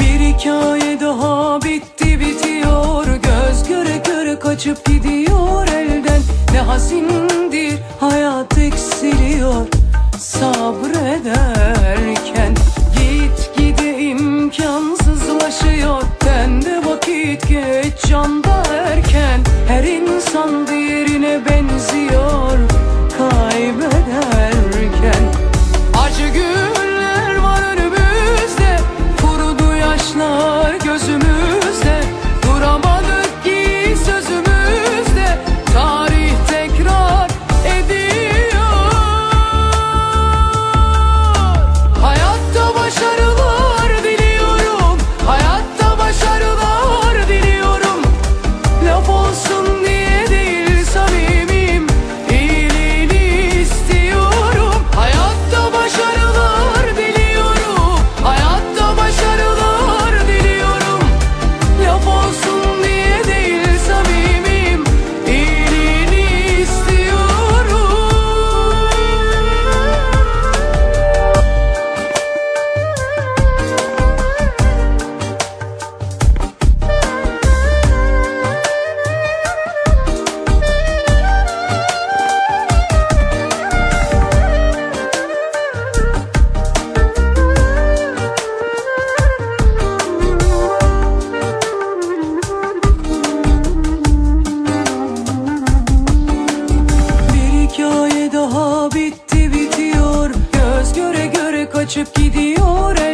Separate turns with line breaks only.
Bir hikaye daha bitti bitiyor. Göz göre göre kaçıp gidiyor elden. Ne hazindir hayat geç canda erken Her insan diğerine benziyor açıp gidiyor